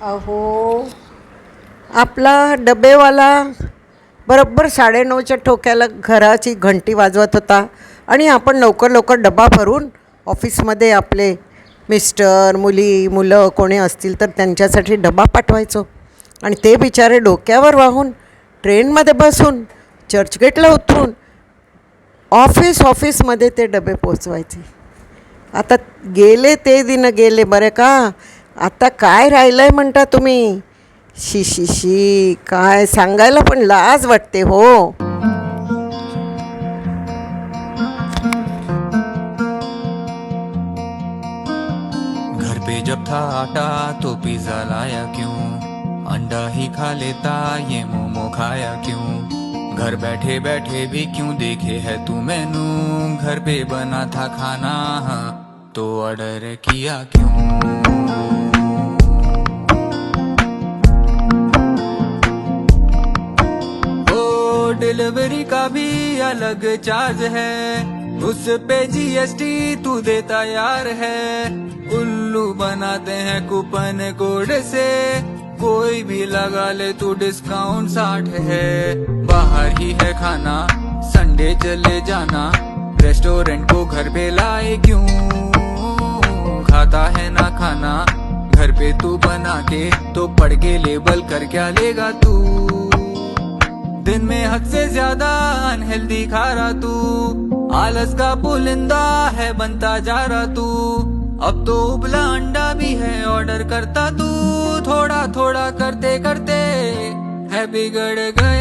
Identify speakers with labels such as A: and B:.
A: अहो आपला डबेवाला बरोबर साडेनऊच्या ठोक्याला घराची घंटी वाजवत होता आणि आपण लवकर लवकर डबा भरून ऑफिसमध्ये आपले मिस्टर मुली मुलं कोणी असतील तर त्यांच्यासाठी डबा पाठवायचो. आणि ते बिचारे डोक्यावर वाहून ट्रेनमध्ये बसून चर्चगेटला उतरून ऑफिस ऑफिसमध्ये ते डबे पोचवायचे आता गेले ते दिन गेले बरं का. आता काय राहिलं आहे म्हणता तुम्ही? शी शी शी काय सांगायला पण लाज वाटते हो.
B: घर पे जब था आटा तो पिज्जा लाया क्यों? अंडा ही खा लेता ये मोमो खाया क्यों? घर बैठे बैठे भी क्यों देखे है तू मैनू? घर पे बना था खाना हाँ, तो ऑर्डर किया क्यों? ओ डिलीवरी का भी अलग चार्ज है। उस पे जीएसटी तू देता यार है। उल्लू बनाते हैं कूपन कोड से। कोई भी लगा ले तू डिस्काउंट साठ है। बाहर ही है खाना संडे चले जाना। रेस्टोरेंट को घर पे लाए क्यों? बना के तो पढ़ के लेबल कर क्या लेगा तू? दिन में हद से ज़्यादा अनहेल्दी खा रहा तू। आलस का पुलिंदा है, बनता जा रहा तू। अब तो उबला अंडा भी है ऑर्डर करता तू। थोड़ा थोड़ा करते करते है बिगड़ तू